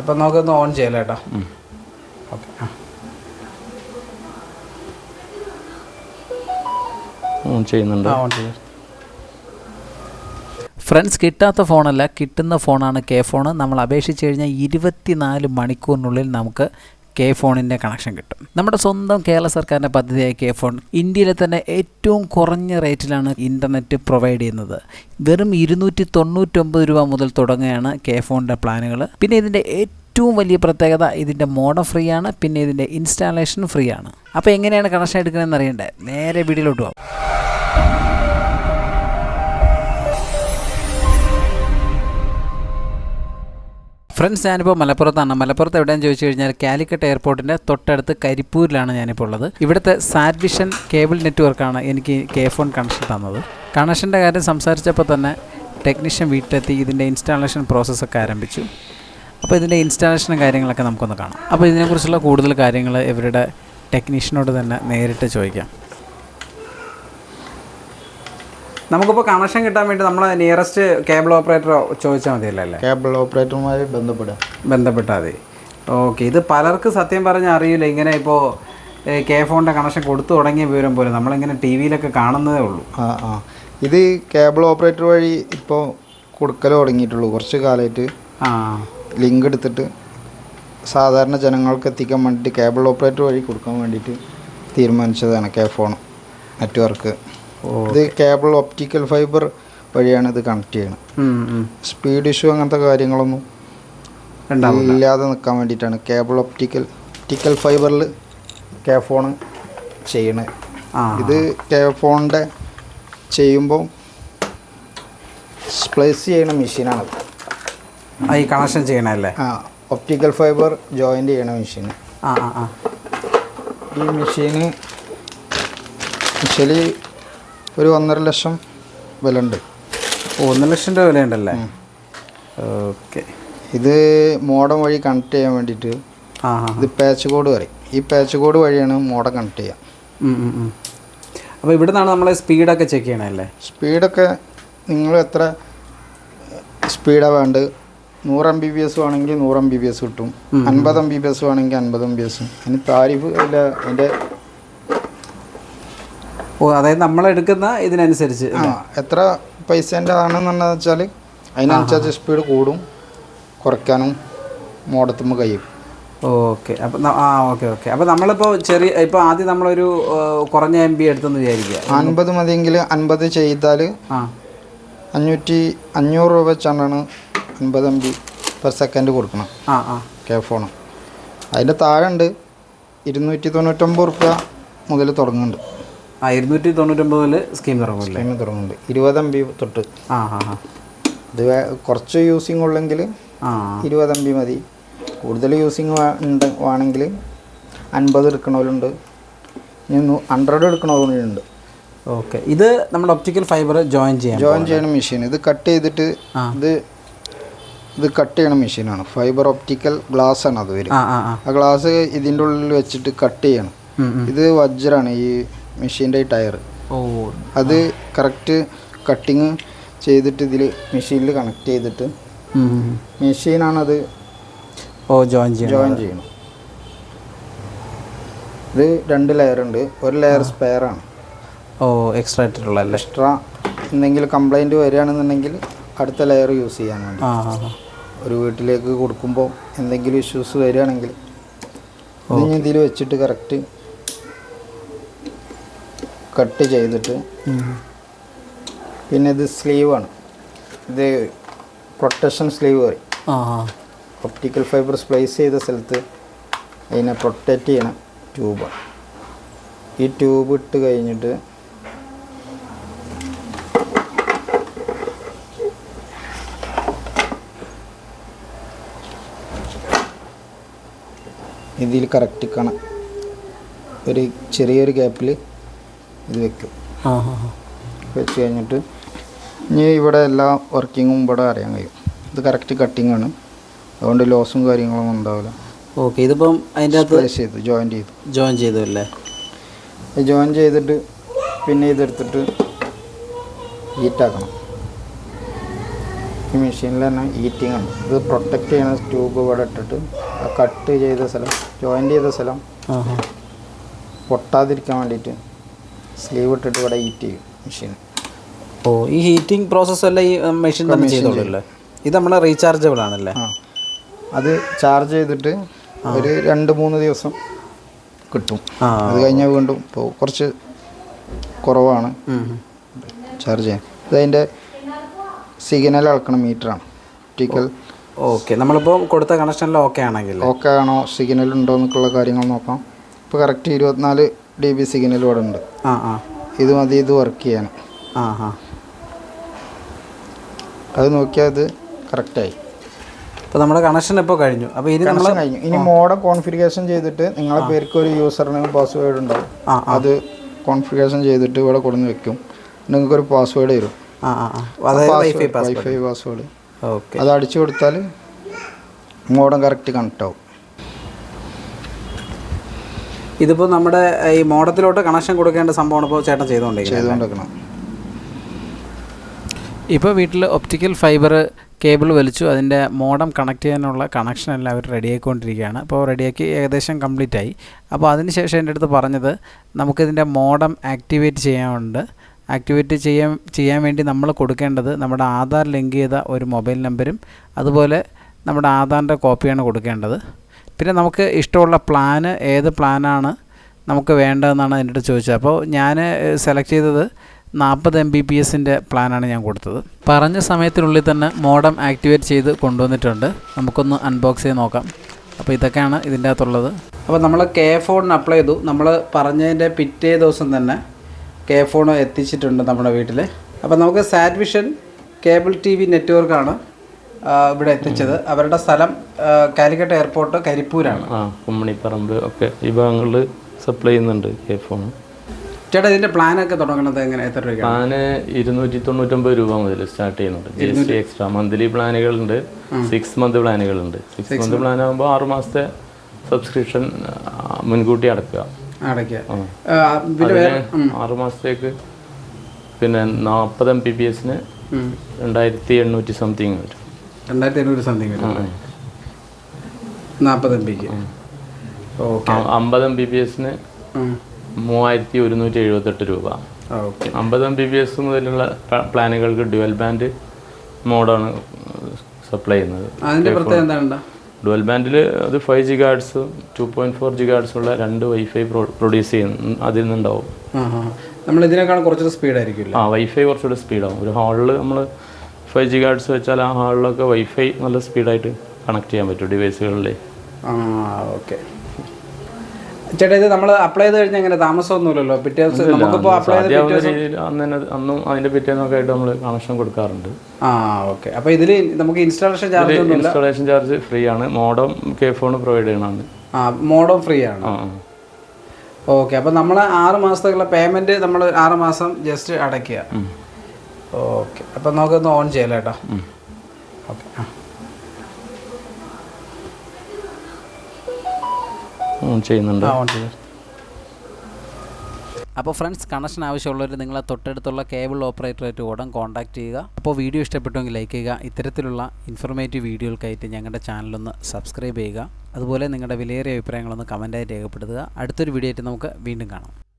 അപ്പം നമുക്കൊന്ന് ഓൺ ചെയ്യാം കേട്ടോ. ഓക്കെ ആ. ചെയ്യുന്നുണ്ട്. ഓൺ ഫ്രണ്ട്സ് കിട്ടാത്ത ഫോണല്ല കിട്ടുന്ന ഫോണാണ് കെ ഫോൺ നമ്മൾ അപേക്ഷിച്ച് കഴിഞ്ഞാൽ ഇരുപത്തിനാല് മണിക്കൂറിനുള്ളിൽ നമുക്ക് കെ ഫോണിന്റെ കണക്ഷൻ കിട്ടും. നമ്മുടെ സ്വന്തം കേരള സർക്കാരിന്റെ പദ്ധതിയായ കെ ഫോൺ ഇന്ത്യയിലെ തന്നെ ഏറ്റവും കുറഞ്ഞ റേറ്റിലാണ് ഇന്റർനെറ്റ് പ്രൊവൈഡ് ചെയ്യുന്നത്. വെറും ഇരുന്നൂറ്റി തൊണ്ണൂറ്റൊമ്പത് രൂപ മുതൽ തുടങ്ങുകയാണ് കെ ഫോണിന്റെ പ്ലാനുകൾ പിന്നെ ഇതിന്റെ ഏറ്റവും വലിയ പ്രത്യേകത ഇതിന്റെ മോഡം ഫ്രീ ആണ് പിന്നെ ഇതിന്റെ ഇൻസ്റ്റാളേഷൻ ഫ്രീ ആണ്. അപ്പോൾ എങ്ങനെയാണ് കണക്ഷൻ എടുക്കുന്നതെന്ന് അറിയണ്ടേ? നേരെ വീഡിയോയിലോട്ട് പോകാം ഫ്രണ്ട്സ് ഞാനിപ്പോൾ മലപ്പുറത്താണ്. മലപ്പുറത്ത് എവിടെയെന്ന് ചോദിച്ചു കഴിഞ്ഞാൽ കാലിക്കറ്റ് എയർപോർട്ടിന്റെ തൊട്ടടുത്ത് കരിപ്പൂരിലാണ് ഞാനിപ്പോൾ ഉള്ളത്. ഇവിടുത്തെ സാറ്റ്വിഷൻ കേബിൾ നെറ്റ്വർക്കാണ് എനിക്ക് കെ ഫോൺ കണക്ഷൻ തന്നത്. കണക്ഷന്റെ കാര്യം സംസാരിച്ചപ്പോൾ തന്നെ ടെക്നീഷ്യൻ വീട്ടിലെത്തി ഇതിന്റെ ഇൻസ്റ്റാളേഷൻ പ്രോസസ്സൊക്കെ ആരംഭിച്ചു. അപ്പോൾ ഇതിന്റെ ഇൻസ്റ്റാളേഷനും കാര്യങ്ങളൊക്കെ നമുക്കൊന്ന് കാണാം. അപ്പോൾ ഇതിനെക്കുറിച്ചുള്ള കൂടുതൽ കാര്യങ്ങൾ ഇവരുടെ ടെക്നീഷ്യനോട് തന്നെ നേരിട്ട് ചോദിക്കാം. നമുക്കിപ്പോൾ കണക്ഷൻ കിട്ടാൻ വേണ്ടി നമ്മളെ നിയറസ്റ്റ് കേബിൾ ഓപ്പറേറ്ററോ ചോദിച്ചാൽ മതിയല്ലോ അല്ലേ? കേബിൾ ഓപ്പറേറ്ററുമായി ബന്ധപ്പെടുക. ബന്ധപ്പെട്ടാൽ മതി. ഓക്കെ ഇത് പലർക്ക് സത്യം പറഞ്ഞാൽ അറിയില്ല. ഇങ്ങനെ ഇപ്പോൾ കെ ഫോണിന്റെ കണക്ഷൻ കൊടുത്തു തുടങ്ങിയ വിവരം പോലും നമ്മളിങ്ങനെ ടി വിയിലൊക്കെ കാണുന്നതേ ഉള്ളൂ. ആ ആ. ഇത് കേബിൾ ഓപ്പറേറ്റർ വഴി ഇപ്പോൾ കൊടുക്കൽ തുടങ്ങിയിട്ടുള്ളൂ. കുറച്ച് കാലമായിട്ട് ആ. ലിങ്ക് എടുത്തിട്ട് സാധാരണ ജനങ്ങൾക്ക് എത്തിക്കാൻ വേണ്ടിയിട്ട് കേബിൾ ഓപ്പറേറ്റർ വഴി കൊടുക്കാൻ വേണ്ടിയിട്ട് തീരുമാനിച്ചതാണ് കെ ഫോൺ നെറ്റ്വർക്ക് ഇത് കേബിൾ ഒപ്റ്റിക്കൽ ഫൈബർ വഴിയാണ് ഇത് കണക്ട് ചെയ്യുന്നത്. സ്പീഡ് ഇഷ്യൂ അങ്ങനത്തെ കാര്യങ്ങളൊന്നും ഇല്ലാതെ നിൽക്കാൻ വേണ്ടിയിട്ടാണ്. കേബിൾ ഒപ്റ്റിക്കൽ ഒപ്റ്റിക്കൽ ഫൈബറിൽ കെ ഫോൺ ചെയ്യണത് ഇത് കെ ഫോണിന്റെ ചെയ്യുമ്പോൾ സ്പ്ലേസ് ചെയ്യണ മെഷീനാണ് ഈ കണക്ഷൻ ചെയ്യണല്ലേ ആ ഒപ്റ്റിക്കൽ ഫൈബർ ജോയിന്റ് ചെയ്യണ മെഷീൻ ആ ആ ആ. ഈ മെഷീന് ആക്ച്വലി ഒരു ഒന്നര ലക്ഷം വില ഉണ്ട് ഒന്നര ലക്ഷം രൂപ വിലയുണ്ടല്ലേ ഓക്കെ. ഇത് മോഡം വഴി കണക്ട് ചെയ്യാൻ വേണ്ടിയിട്ട് ഇത് പാച്ച് കോഡ് പറയും ഈ പാച്ച് കോഡ് വഴിയാണ് മോഡം കണക്ട് ചെയ്യുക അപ്പോൾ ഇവിടെ നിന്നാണ് നമ്മൾ സ്പീഡൊക്കെ ചെക്ക് ചെയ്യണല്ലേ സ്പീഡൊക്കെ നിങ്ങൾ എത്ര സ്പീഡാണ് വേണ്ടത്? നൂറ് എം ബി ബി എസ് വേണമെങ്കിൽ നൂറ് എം ബി ബി എസ് കിട്ടും. അൻപത് എം ബി ബി എസ് വേണമെങ്കിൽ അൻപത് എം ബി എസ് അതിന് താരിഫ് ഇല്ല. അതിന്റെ ഓ അതായത് നമ്മൾ എടുക്കുന്ന ഇതിനനുസരിച്ച് എത്ര പൈസേന്റെ ആണെന്നു വെച്ചാൽ അതിനനുസരിച്ച് സ്പീഡ് കൂടും കുറയ്ക്കാനും മോഡത്തുമ്പോൾ കഴിയും. ഓക്കെ. അപ്പം ആ ഓക്കെ ഓക്കെ. അപ്പം നമ്മളിപ്പോൾ ചെറിയ ഇപ്പോൾ ആദ്യം നമ്മളൊരു കുറഞ്ഞ എം ബി എടുത്തെന്ന് വിചാരിക്കുക. അൻപത് മതിയെങ്കിൽ അൻപത് ചെയ്താൽ ആ. അഞ്ഞൂറ്റി അഞ്ഞൂറ് രൂപ വെച്ചാണ് അൻപത് എം ബി പെർ സെക്കൻഡ് കൊടുക്കണം ആ ആ. കെ ഫോൺ അതിന്റെ താഴെ ഉണ്ട് ഇരുന്നൂറ്റി തൊണ്ണൂറ്റൊമ്പത് റുപ്യ മുതൽ തുടങ്ങുന്നുണ്ട്. ആ ഇരുന്നൂറ്റി തൊണ്ണൂറ്റൊമ്പതിൽ സ്കീം തുടങ്ങൂല്ലേ സ്കീം തുടങ്ങുന്നുണ്ട് ഇരുപത് എം ബി തൊട്ട്. ആ ആ ആ ഇത് കുറച്ച് യൂസിങ് ഉള്ളെങ്കിൽ ഇരുപത് എം ബി മതി കൂടുതൽ യൂസിങ് ഉണ്ട് വേണമെങ്കിൽ അൻപത് എടുക്കണവരുണ്ട് ഇനി ഹൺഡ്രഡ് എടുക്കണവരുണ്ട് ഓക്കെ. ഇത് നമ്മുടെ ഒപ്റ്റിക്കൽ ഫൈബർ ജോയിൻ ചെയ്യാം ജോയിൻ ചെയ്യണ മെഷീൻ ഇത് കട്ട് ചെയ്തിട്ട് ഇത് ഇത് കട്ട് ചെയ്യണ മെഷീനാണ് ഫൈബർ ഒപ്റ്റിക്കൽ ഗ്ലാസ് ആണ് അത് വരും. ആ ഗ്ലാസ് ഇതിന്റെ ഉള്ളിൽ വെച്ചിട്ട് കട്ട് ചെയ്യണം. ഇത് വജ്രാണ്. ഈ മെഷീന്റെ ടയർ ഓ. അത് കറക്റ്റ് കട്ടിങ് ചെയ്തിട്ട് ഇതിൽ മെഷീനിൽ കണക്ട് ചെയ്തിട്ട്. മെഷീനാണത് ഓ ജോയിൻ ചെയ്യണം. ജോയിൻ ചെയ്യണം. ഇത് രണ്ട് ലെയർ ഉണ്ട് ഒരു ലെയർ സ്പെയർ ആണ് ഓ എക്സ്ട്രാ ഇട്ടിട്ടുള്ള എക്സ്ട്രാ എന്തെങ്കിലും കംപ്ലൈന്റ് വരികയാണെന്നുണ്ടെങ്കിൽ അടുത്ത ലെയർ യൂസ് ചെയ്യാൻ വേണ്ടി. ഒരു വീട്ടിലേക്ക് കൊടുക്കുമ്പോൾ എന്തെങ്കിലും ഇഷ്യൂസ് വരികയാണെങ്കിൽ ഇതിൽ വെച്ചിട്ട് കറക്റ്റ് കട്ട് ചെയ്തിട്ട്. പിന്നെ ഇത് സ്ലീവാണ്. ഇത് പ്രൊട്ടക്ഷൻ സ്ലീവ് പറയും. ഒപ്റ്റിക്കൽ ഫൈബർ സ്പ്ലൈസ് ചെയ്ത സ്ഥലത്ത് അതിനെ പ്രൊട്ടക്റ്റ് ചെയ്യണ ട്യൂബാണ് ഈ ട്യൂബ് ഇട്ട് കഴിഞ്ഞിട്ട് ഇതിൽ കറക്റ്റ് കാണാം. ഒരു ചെറിയൊരു ഗ്യാപ്പിൽ ഇത് വെക്കും. വെച്ച് കഴിഞ്ഞിട്ട് ഇനി ഇവിടെ എല്ലാ വർക്കിങ്ങും ഇവിടെ അറിയാൻ കഴിയും. ഇത് കറക്റ്റ് കട്ടിംഗ് ആണ്. അതുകൊണ്ട് ലോസും കാര്യങ്ങളൊന്നും ഉണ്ടാവില്ല. ഓക്കെ ഇതിപ്പം അതിന്റെ അകത്ത് ചെയ്തു ജോയിൻ ചെയ്തു. ജോയിൻ ചെയ്തു അല്ലേ? ജോയിൻ ചെയ്തിട്ട് പിന്നെ ഇതെടുത്തിട്ട് ഹീറ്റാക്കണം ഈ മെഷീനിൽ തന്നെ ഹീറ്റിംഗ് ആണ്. ഇത് പ്രൊട്ടക്റ്റ് ചെയ്യണ ട്യൂബ് ഇവിടെ ഇട്ടിട്ട് കട്ട് ചെയ്ത സ്ഥലം ജോയിന്റ് ചെയ്ത സ്ഥലം പൊട്ടാതിരിക്കാൻ വേണ്ടിയിട്ട് സ്ലീവ് ഇട്ടിട്ട് ഇവിടെ ഹീറ്റ് ചെയ്യും മെഷീൻ ഓ ഈ ഹീറ്റിംഗ് പ്രോസസ്സ് അല്ല ഈ മെഷീൻ തന്നെ ചെയ്തോളൂല്ലേ ഇത് നമ്മൾ റീചാർജബിൾ ആണല്ലേ? അത് ചാർജ് ചെയ്തിട്ട് ഒരു രണ്ട് മൂന്ന് ദിവസം കിട്ടും. അത് കഴിഞ്ഞാൽ വീണ്ടും ഇപ്പോൾ കുറച്ച് കുറവാണ്. ചാർജ് ചെയ്യാൻ. ഇതതിന്റെ സിഗ്നൽ അളക്കണം മീറ്ററാണ് ഒപ്റ്റിക്കൽ ഓക്കെ നമ്മളിപ്പോൾ കൊടുത്ത കണക്ഷനിൽ ഓക്കെ ആണെങ്കിൽ ഓക്കെ ആണോ? സിഗ്നൽ ഉണ്ടോ എന്നൊക്കെയുള്ള കാര്യങ്ങൾ നോക്കാം. ഇപ്പോൾ കറക്റ്റ് ഇരുപത്തിനാല് ഡി ബി സിഗ്നൽ ഇവിടെ ഉണ്ട് ആ ആ. ഇത് മതി ഇത് വർക്ക് ചെയ്യാൻ ആ ആ. അത് നോക്കിയാൽ ഇത് കറക്റ്റായി അപ്പോൾ നമ്മുടെ കണക്ഷൻ ഇപ്പോൾ കഴിഞ്ഞു. അപ്പോൾ ഇനി നമ്മൾ കഴിഞ്ഞു. ഇനി മോഡം കോൺഫിഗറേഷൻ ചെയ്തിട്ട് നിങ്ങളെ പേർക്ക് ഒരു യൂസർ നെയിം പാസ്വേഡ് ഉണ്ടാവും. അത് കോൺഫിഗറേഷൻ ചെയ്തിട്ട് ഇവിടെ കൊടുന്ന് വെക്കും. നിങ്ങൾക്കൊരു പാസ്വേഡ് വരും ആ ആ ആ. Wifi pass wifi password okay അത് അടിച്ചു കൊടുത്താൽ മോഡം കറക്റ്റ് കണക്ട് ആവും. ഇതിപ്പോൾ നമ്മുടെ ഈ മോഡത്തിലോട്ട് കണക്ഷൻ കൊടുക്കേണ്ട സംഭവമാണ് ഇപ്പോൾ ചേട്ടൻ ചെയ്തുകൊണ്ടിരിക്കുന്നത്. ചെയ്തുകൊണ്ടിരിക്കണം. ഇപ്പോൾ വീട്ടിൽ ഒപ്റ്റിക്കൽ ഫൈബർ കേബിൾ വലിച്ചു. അതിന്റെ മോഡം കണക്ട് ചെയ്യാനുള്ള കണക്ഷൻ എല്ലാം അവർ റെഡിയാക്കിക്കൊണ്ടിരിക്കുകയാണ് അപ്പോൾ റെഡിയാക്കി ഏകദേശം കംപ്ലീറ്റ് ആയി. അപ്പോൾ അതിനുശേഷം എന്റെ അടുത്ത് പറഞ്ഞത് നമുക്കിതിന്റെ മോഡം ആക്ടിവേറ്റ് ചെയ്യാനുണ്ട്. ആക്ടിവേറ്റ് ചെയ്യാൻ ചെയ്യാൻ വേണ്ടി നമ്മൾ കൊടുക്കേണ്ടത് നമ്മുടെ ആധാർ ലിങ്ക് ചെയ്ത ഒരു മൊബൈൽ നമ്പരും അതുപോലെ നമ്മുടെ ആധാറിന്റെ കോപ്പിയാണ് കൊടുക്കേണ്ടത്. പിന്നെ നമുക്ക് ഇഷ്ടമുള്ള പ്ലാന് ഏത് പ്ലാനാണ് നമുക്ക് വേണ്ടതെന്നാണ് എന്റെ അടുത്ത് ചോദിച്ചത്. അപ്പോൾ ഞാൻ സെലക്ട് ചെയ്തത് നാൽപ്പത് എം ബി പി എസിന്റെ പ്ലാനാണ് ഞാൻ കൊടുത്തത്. പറഞ്ഞ സമയത്തിനുള്ളിൽ തന്നെ മോഡം ആക്ടിവേറ്റ് ചെയ്ത് കൊണ്ടുവന്നിട്ടുണ്ട്. നമുക്കൊന്ന് അൺബോക്സ് ചെയ്ത് നോക്കാം. അപ്പോൾ ഇതൊക്കെയാണ് ഇതിന്റെ അകത്തുള്ളത്. അപ്പോൾ നമ്മൾ കെ ഫോണിന് അപ്ലൈ ചെയ്തു. നമ്മൾ പറഞ്ഞതിന്റെ പിറ്റേ ദിവസം തന്നെ കെ ഫോൺ എത്തിച്ചിട്ടുണ്ട് നമ്മുടെ വീട്ടിൽ. അപ്പോൾ നമുക്ക് Sat Vision cable T V നെറ്റ്വർക്കാണ് ഇവിടെ എത്തിച്ചത്. അവരുടെ സ്ഥലം കാലിക്കട്ട് എയർപോർട്ട് കരിപ്പൂരാണ്. ആ കുമ്മണിപ്പറമ്പ് ഒക്കെ ഈ ഭാഗങ്ങളിൽ സപ്ലൈ ചെയ്യുന്നുണ്ട് കെ ഫോൺ ചേട്ടാ പ്ലാൻ ഒക്കെ തുടങ്ങുന്നത് എങ്ങനെ? എത്ര രൂപ പ്ലാന് ഇരുന്നൂറ്റി തൊണ്ണൂറ്റൊമ്പത് രൂപ മുതൽ സ്റ്റാർട്ട് ചെയ്യുന്നുണ്ട്. G S T extra monthly പ്ലാനുകളുണ്ട്. Six month പ്ലാനുകളുണ്ട്. സിക്സ് മന്ത് പ്ലാൻ ആകുമ്പോൾ ആറ് മാസത്തെ സബ്സ്ക്രിപ്ഷൻ മുൻകൂട്ടി അടക്കുക. ആറു മാസത്തേക്ക് പിന്നെ നാൽപ്പത് എം പി ബി എസിന് രണ്ടായിരത്തി എണ്ണൂറ്റി സംതിങ് വരും. രണ്ടായിരത്തി അഞ്ഞൂറ് സംതിങ് വരും? നാൽപ്പത് എം പിക്ക് ഓക്കെ അമ്പത് എം ബി പി എസിന് മൂവായിരത്തി ഒരുന്നൂറ്റി എഴുപത്തെട്ട് രൂപ. ഓക്കെ അമ്പത് എം ബി ബി എസ് മുതലുള്ള പ്ലാനുകൾക്ക് ഡ്യുവൽ ബാൻഡ് മോഡാണ് സപ്ലൈ ചെയ്യുന്നത്. അതിന്റെ പ്രത്യേകത എന്താണ്? ഡുവൽ ബാൻഡിൽ അത് five G guards two point four G guards ഉള്ള രണ്ട് വൈഫൈ പ്രൊഡ്യൂസ് ചെയ്യുന്നു അതിൽ നിന്നുണ്ടാവും. നമ്മൾ ഇതിനേക്കാൾ കുറച്ചുകൂടെ സ്പീഡ് ആയിരിക്കില്ല? ആ വൈഫൈ കുറച്ചുകൂടെ സ്പീഡാവും ഒരു ഹാളിൽ നമ്മൾ ഫൈവ് ജി ഗാർഡ്സ് വെച്ചാൽ ആ ഹാളിലൊക്കെ വൈഫൈ നല്ല സ്പീഡായിട്ട് കണക്ട് ചെയ്യാൻ പറ്റും ഡിവൈസുകളിൽ ആ ഓക്കെ ചേട്ടാ ഇത് നമ്മൾ അപ്ലൈ ചെയ്ത് കഴിഞ്ഞാൽ എങ്ങനെ? താമസമൊന്നുമില്ലല്ലോ? പിറ്റേ ദിവസം നമുക്കിപ്പോൾ അപ്ലൈ ചെയ്ത് പിറ്റേ സാധ്യമാവുന്ന ദിവസം രീതിയിൽ അന്ന് തന്നെ അന്നും അതിന്റെ പിറ്റേന്നൊക്കെ ആയിട്ട് നമ്മൾ കണക്ഷൻ കൊടുക്കാറുണ്ട്. ആ ഓക്കെ അപ്പോൾ ഇതിൽ നമുക്ക് installation charge installation charge free ആണ്. മോഡം കെ ഫോൺ പ്രൊവൈഡ് ചെയ്യണമെന്ന് ആ മോഡം ഫ്രീ ആണ്. ഓക്കെ അപ്പോൾ നമ്മൾ ആറ് മാസത്തേക്കുള്ള പേയ്മെന്റ് നമ്മൾ ആറ് മാസം ജസ്റ്റ് അടയ്ക്കുക. ഓക്കെ. അപ്പം നമുക്കൊന്ന് ഓൺ ചെയ്യാം കേട്ടോ. ഓക്കെ. ആ. ഓൺ ചെയ്യുന്നുണ്ട്. ഓൺ അപ്പോൾ ഫ്രണ്ട്സ് കണക്ഷൻ ആവശ്യമുള്ളവർ നിങ്ങളെ തൊട്ടടുത്തുള്ള കേബിൾ ഓപ്പറേറ്ററായിട്ട് ഉടൻ കോൺടാക്ട് ചെയ്യുക. അപ്പോൾ വീഡിയോ ഇഷ്ടപ്പെട്ടുവെങ്കിൽ ലൈക്ക് ചെയ്യുക. ഇത്തരത്തിലുള്ള ഇൻഫർമേറ്റീവ് വീഡിയോകൾക്കായിട്ട് ഞങ്ങളുടെ ചാനലൊന്ന് സബ്സ്ക്രൈബ് ചെയ്യുക. അതുപോലെ നിങ്ങളുടെ വിലയേറിയ അഭിപ്രായങ്ങളൊന്ന് കമന്റായി രേഖപ്പെടുത്തുക. അടുത്തൊരു വീഡിയോ ആയിട്ട് നമുക്ക് വീണ്ടും കാണാം.